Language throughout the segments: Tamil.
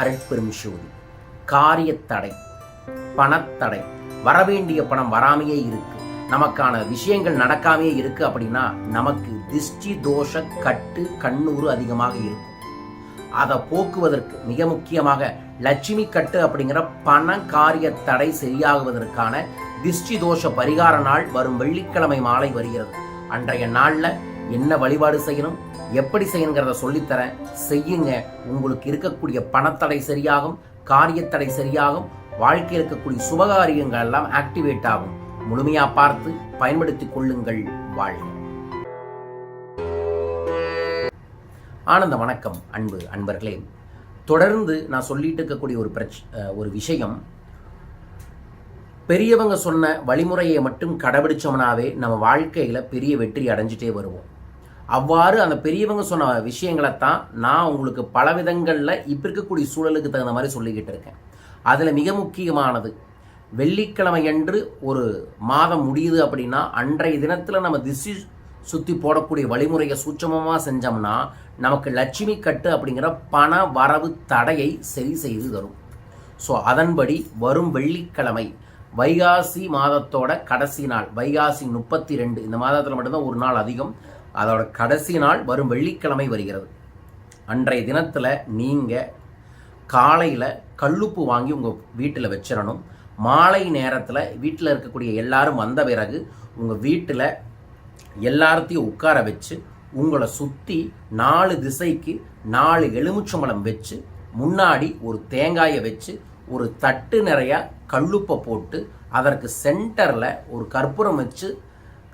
அருட்பெரும் சூதி. காரியத்தடை பணத்தடை வரவேண்டிய பணம் வராமையே இருக்கு. நமக்கான விஷயங்கள் நடக்காமையே இருக்கு அப்படின்னா நமக்கு திஷ்டி தோஷ கட்டு கண்ணூறு அதிகமாக இருக்கும். அதை போக்குவதற்கு மிக முக்கியமாக லட்சுமி கட்டு அப்படிங்கிற பண காரிய தடை சரியாகுவதற்கான திஷ்டி தோஷ பரிகார நாள் வரும் வெள்ளிக்கிழமை மாலை வருகிறது. அன்றைய நாளில் என்ன வழிபாடு செய்யணும் எப்படி செய்யணுங்கிறத சொல்லித்தரேன். செய்யுங்க. உங்களுக்கு இருக்கக்கூடிய பணத்தடை சரியாகும் காரியத்தடை சரியாகும் வாழ்க்கையில் இருக்கக்கூடிய சுபகாரியங்கள் எல்லாம் ஆக்டிவேட் ஆகும். முழுமையா பார்த்து பயன்படுத்திக் கொள்ளுங்கள். வாழ்க. ஆனந்த வணக்கம் அன்பு அன்பர்களே. தொடர்ந்து நான் சொல்லிட்டு இருக்கக்கூடிய ஒரு பிரச் ஒரு விஷயம். பெரியவங்க சொன்ன வழிமுறையை மட்டும் கடைபிடிச்சோம்னாவே நம்ம வாழ்க்கையில் பெரிய வெற்றி அடைஞ்சிட்டே வருவோம். அவ்வாறு அந்த பெரியவங்க சொன்ன விஷயங்களை தான் நான் உங்களுக்கு பல விதங்களில் இப்போ இருக்கக்கூடிய சூழலுக்கு தகுந்த மாதிரி சொல்லிக்கிட்டு இருக்கேன். அதில் மிக முக்கியமானது வெள்ளிக்கிழமை அன்று ஒரு மாதம் முடியுது அப்படின்னா அன்றைய தினத்தில் நம்ம திசை சுற்றி போடக்கூடிய வழிமுறையை சூட்சமமாக செஞ்சோம்னா நமக்கு லட்சுமி கட்டு அப்படிங்கிற பண வரவு தடையை சரி செய்து தரும். ஸோ அதன்படி வரும் வெள்ளிக்கிழமை வைகாசி மாதத்தோட கடைசி நாள் வைகாசி முப்பத்தி ரெண்டு இந்த மாதத்தில் மட்டும்தான் ஒரு நாள் அதிகம். அதோட கடைசி நாள் வரும் வெள்ளிக்கிழமை வருகிறது. அன்றைய தினத்தில் நீங்கள் காலையில் கல்லுப்பு வாங்கி உங்கள் வீட்டில் வச்சிடணும் மாலை நேரத்தில் வீட்டில் இருக்கக்கூடிய எல்லாரும் வந்த பிறகு உங்கள் வீட்டில் எல்லார்த்தையும் உட்கார வச்சு உங்களை சுற்றி நாலு திசைக்கு நாலு எலுமிச்சம்பழம் வச்சு முன்னாடி ஒரு தேங்காயை வச்சு ஒரு தட்டு நிறையா கல்லுப்பை போட்டு அதற்கு சென்டரில் ஒரு கற்பூரம் வச்சு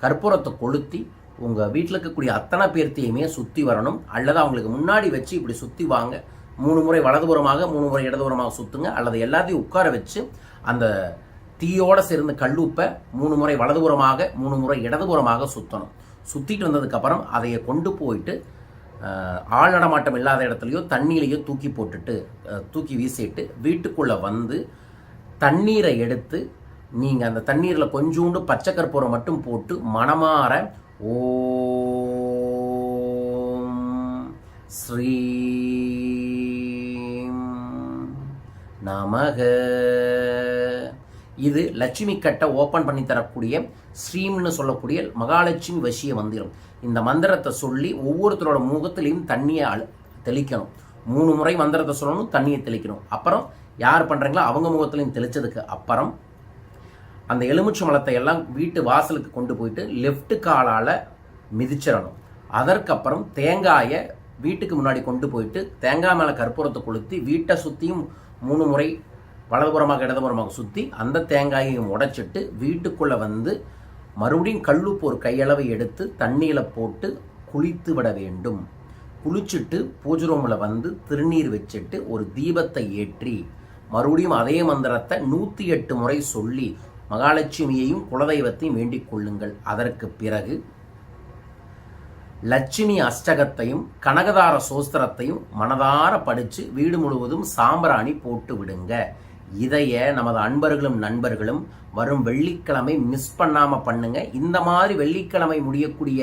கற்பூரத்தை கொளுத்தி உங்கள் வீட்டில் இருக்கக்கூடிய அத்தனை பேர்த்தையுமே சுற்றி வரணும். அல்லது அவங்களுக்கு முன்னாடி வச்சு இப்படி சுற்றி வாங்க. மூணு முறை வலதுபுறமாக மூணு முறை இடதுபுறமாக சுற்றுங்க அல்லது எல்லாத்தையும் உட்கார வச்சு அந்த தீயோடு சேர்ந்த கல்லுப்பை மூணு முறை வலதுபுறமாக மூணு முறை இடதுபுறமாக சுற்றணும் சுற்றிட்டு வந்ததுக்கப்புறம் அதையை கொண்டு போயிட்டு ஆள் நடமாட்டம் இல்லாத இடத்துலையோ தண்ணியிலையோ தூக்கி போட்டுட்டு தூக்கி வீசிட்டு வீட்டுக்குள்ளே வந்து தண்ணீரை எடுத்து நீங்கள் அந்த தண்ணீரில் கொஞ்சோண்டு பச்சை கற்பூரம் மட்டும் போட்டு மனமாற ஓம் ஸ்ரீம் நமக. இது லட்சுமி கட்டை ஓப்பன் பண்ணி தரக்கூடிய ஸ்ரீம்னு சொல்லக்கூடிய மகாலட்சுமி வசிய மந்திரம். இந்த மந்திரத்தை சொல்லி ஒவ்வொருத்தரோட முகத்திலையும் தண்ணியை அழு தெளிக்கணும். மூணு முறை மந்திரத்தை சொல்லணும் தண்ணியை தெளிக்கணும். அப்புறம் யார் பண்ணுறீங்களோ அவங்க முகத்திலையும் தெளித்ததுக்கு அப்புறம் அந்த எலுமிச்சை மலத்தை எல்லாம் வீட்டு வாசலுக்கு கொண்டு போயிட்டு லெஃப்ட் காலால் மிதிச்சிடணும். அதற்கப்புறம் தேங்காயை வீட்டுக்கு முன்னாடி கொண்டு போயிட்டு தேங்காய் மேலே கற்பூரத்தை கொளுத்தி வீட்டை சுற்றியும் மூணு முறை வலதுபுறமாக இடதுபுறமாக சுற்றி அந்த தேங்காயையும் உடைச்சிட்டு வீட்டுக்குள்ளே வந்து மறுபடியும் கல்லுப்பு ஒரு கையளவை எடுத்து தண்ணியில் போட்டு குளித்து விட வேண்டும். குளிச்சுட்டு பூஜை ரூமில் வந்து திருநீர் வச்சுட்டு ஒரு தீபத்தை ஏற்றி மறுபடியும் அதே மந்திரத்தை நூற்றி எட்டு முறை சொல்லி மகாலட்சுமியையும் குலதெய்வத்தையும் வேண்டிக் கொள்ளுங்கள். அதற்கு பிறகு லட்சுமி அஷ்டகத்தையும் கனகதார சோஸ்திரத்தையும் மனதார படித்து வீடு முழுவதும் சாம்பிராணி போட்டு விடுங்க. இதைய நமது அன்பர்களும் நண்பர்களும் வரும் வெள்ளிக்கிழமை மிஸ் பண்ணாம பண்ணுங்க. இந்த மாதிரி வெள்ளிக்கிழமை முடியக்கூடிய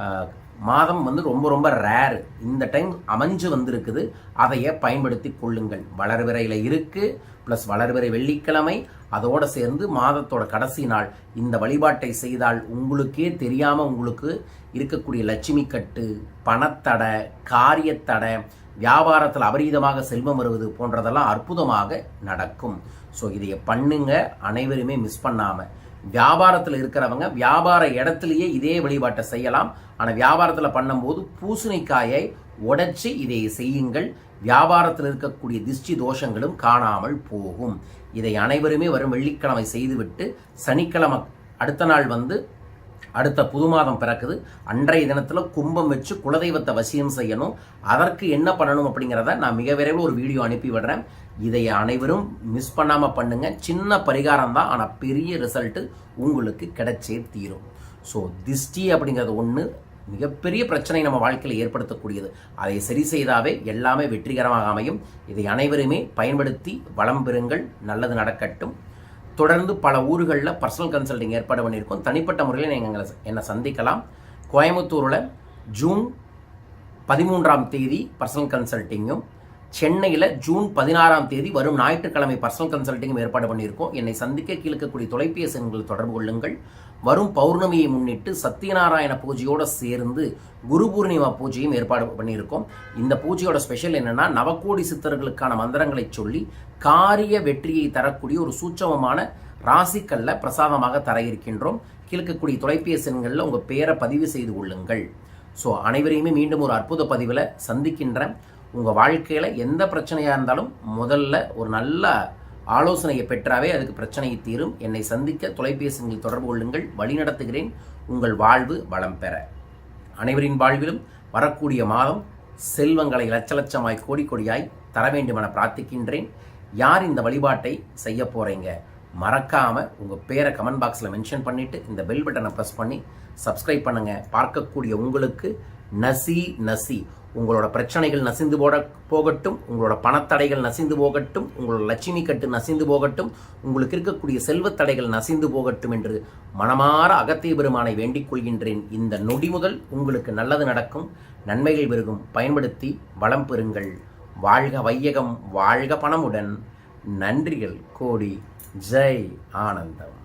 ஆஹ், மாதம் வந்து ரொம்ப ரொம்ப ரேரு இந்த டைம் அமைஞ்சு வந்திருக்குது. அதைய பயன்படுத்தி கொள்ளுங்கள். வளர்விரையில் இருக்குது ப்ளஸ் வளர்விரை வெள்ளிக்கிழமை. அதோடு சேர்ந்து மாதத்தோட கடைசி நாள். இந்த வழிபாட்டை செய்தால் உங்களுக்கே தெரியாமல் உங்களுக்கு இருக்கக்கூடிய லட்சுமி கட்டு பணத்தடை காரியத்தடை வியாபாரத்தில் அபரீதமாக செல்வம் வருவது போன்றதெல்லாம் அற்புதமாக நடக்கும். ஸோ இதையை பண்ணுங்க. அனைவருமே மிஸ் பண்ணாமல் வியாபாரத்தில் இருக்கிறவங்க வியாபார இடத்துலயே இதே வழிபாட்டை செய்யலாம். ஆனால் வியாபாரத்தில் பண்ணும்போது பூசணிக்காயை உடைச்சி இதை செய்யுங்கள். வியாபாரத்தில் இருக்கக்கூடிய திஷ்டி தோஷங்களும் காணாமல் போகும். இதை அனைவருமே வரும் வெள்ளிக்கிழமை செய்துவிட்டு சனிக்கிழமை அடுத்த நாள் வந்து அடுத்த புது மாதம் பிறக்குது. அன்றைய தினத்தில் கும்பம் வச்சு குலதெய்வத்தை வசியம் செய்யணும். அதற்கு என்ன பண்ணணும் அப்படிங்கிறத நான் மிக விரைவில் ஒரு வீடியோ அனுப்பி விடுறேன். இதை அனைவரும் மிஸ் பண்ணாமல் பண்ணுங்கள் சின்ன பரிகாரம் தான் ஆனால் பெரிய ரிசல்ட்டு உங்களுக்கு கிடைச்சே தீரும். ஸோ திஷ்டி அப்படிங்கிறது ஒன்று மிகப்பெரிய பிரச்சனை நம்ம வாழ்க்கையில் ஏற்படுத்தக்கூடியது. அதை சரி செய்தாவே எல்லாமே வெற்றிகரமாக அமையும். இதை அனைவருமே பயன்படுத்தி வளம் பெறுங்கள். நல்லது நடக்கட்டும். தொடர்ந்து பல ஊர்களில் பர்சனல் கன்சல்டிங் ஏற்பாடு பண்ணியிருக்கோம். தனிப்பட்ட முறையில் நீங்கள் எங்களை என்னை சந்திக்கலாம். கோயம்புத்தூரில் ஜூன் பதிமூன்றாம் தேதி பர்சனல் கன்சல்ட்டிங்கும் சென்னையில் ஜூன் பதினாறாம் தேதி வரும் ஞாயிற்றுக்கிழமை பர்சனல் கன்சல்ட்டிங்கும் ஏற்பாடு பண்ணியிருக்கோம். என்னை சந்திக்க கீழக்கக்கூடிய தொலைபேசி எண்கள் தொடர்பு கொள்ளுங்கள். வரும் பௌர்ணமியை முன்னிட்டு சத்யநாராயண பூஜையோடு சேர்ந்து குரு பூர்ணிமா பூஜையும் ஏற்பாடு பண்ணியிருக்கோம். இந்த பூஜையோட ஸ்பெஷல் என்னென்னா நவக்கோடி சித்தர்களுக்கான மந்திரங்களை சொல்லி காரிய வெற்றியை தரக்கூடிய ஒரு சூட்சமமான ராசிக்கல்ல பிரசாதமாக தர இருக்கின்றோம் கீழக்கக்கூடிய தொலைபேசி எண்களில் உங்கள் பேரை பதிவு செய்து கொள்ளுங்கள். ஸோ அனைவரையுமே மீண்டும் ஒரு அற்புத பதிவில் சந்திக்கின்றேன். உங்கள் வாழ்க்கையில் எந்த பிரச்சனையாக இருந்தாலும் முதல்ல ஒரு நல்ல ஆலோசனையை பெற்றாவே அதுக்கு பிரச்சனையை தீரும். என்னை சந்திக்க தொலைபேசிகளில் தொடர்பு கொள்ளுங்கள். வழிநடத்துகிறேன் உங்கள் வாழ்வு வளம் பெற. அனைவரின் வாழ்விலும் வரக்கூடிய மாதம் செல்வங்களை லட்ச லட்சமாய் கோடி கோடியாய் தர வேண்டுமென பிரார்த்திக்கின்றேன். யார் இந்த வழிபாட்டை செய்ய போகிறீங்க மறக்காமல் உங்கள் பேரை கமெண்ட் பாக்ஸில் மென்ஷன் பண்ணிவிட்டு இந்த பெல் பட்டனை ப்ரெஸ் பண்ணி சப்ஸ்கிரைப் பண்ணுங்கள் பார்க்கக்கூடிய உங்களுக்கு நசி நசி உங்களோட பிரச்சனைகள் நசிந்து போட போகட்டும். உங்களோட பணத்தடைகள் நசிந்து போகட்டும். உங்களோட லட்சுமி கட்டு நசிந்து போகட்டும். உங்களுக்கு இருக்கக்கூடிய செல்வத்தடைகள் நசிந்து போகட்டும் என்று மனமாற அகத்திய பெருமானை வேண்டிக் கொள்கின்றேன். இந்த நொடி முதல் உங்களுக்கு நல்லது நடக்கும். நன்மைகள் பெருகும். பயன்படுத்தி வளம் பெறுங்கள். வாழ்க வையகம். வாழ்க பணமுடன். நன்றிகள் கோடி. ஜெய் ஆனந்தம்.